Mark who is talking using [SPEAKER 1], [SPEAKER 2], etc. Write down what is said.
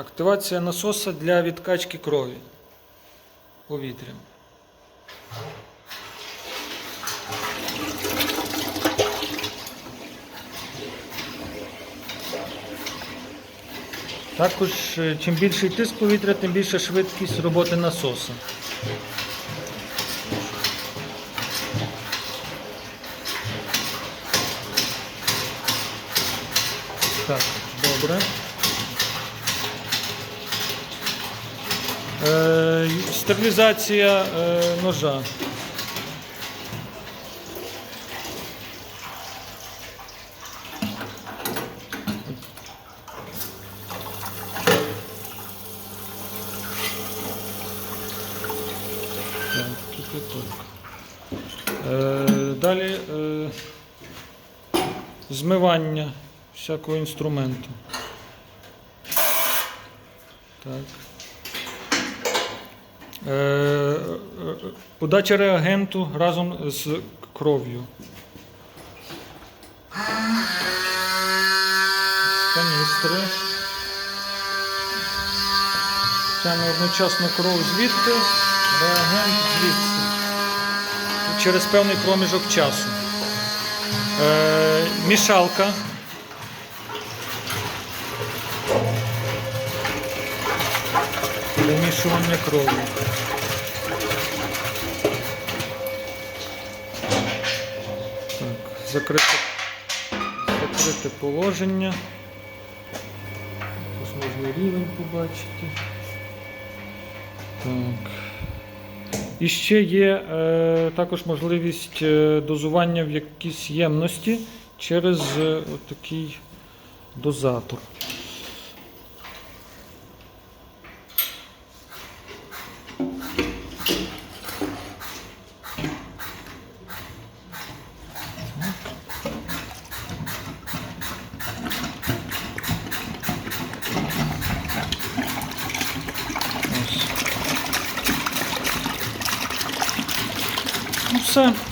[SPEAKER 1] Активація насоса для відкачки крові повітрям. Також, е, чим більший тиск повітря, тим більша швидкість роботи насоса. Так, добре. Стерилізація е, ножа. Е, далі е, змивання всякого інструменту. Так. Е, подача реагенту разом з кров'ю. Каністри. Тягне одночасно кров звідти, реагент звідси. Через певний проміжок часу. Е, мішалка. Вимішування крові. Так, закрите, закрите положення. Ось можна рівень побачити. Так. І ще є е, також можливість е, дозування в якійсь ємності через е, отакий дозатор. Ну все.